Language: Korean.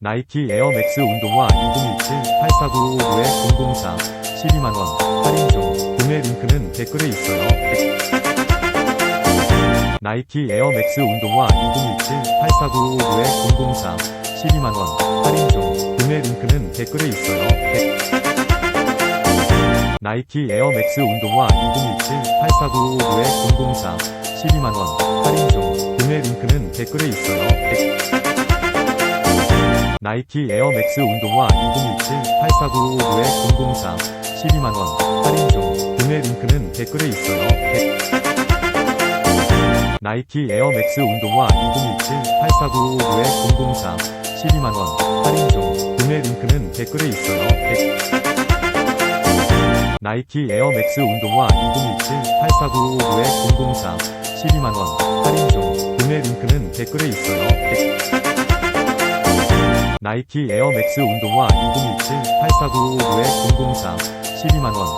나이키 에어맥스 운동화 2017-84955-004 12만원 할인 중 구매 링크는 댓글에 있어요. 나이키 에어맥스 운동화 2017-84955-004 12만원 할인 중 구매 링크는 댓글에 있어요. 나이키 에어맥스 운동화 2017-84955-004 12만원 할인 중 구매 링크는 댓글에 있어요. 나이키 에어맥스 운동화 2017-84955-004 12만원 할인 중 구매 링크는 댓글에 있어요. 나이키 에어맥스 운동화 2017-84955-004 12만원 할인 중 구매 링크는 댓글에 있어요. 나이키 에어맥스 운동화 2017-84955-004 12만원 할인 중 구매 링크는 댓글에 있어요. 나이키 에어맥스 운동화 2017-84955-004 12만원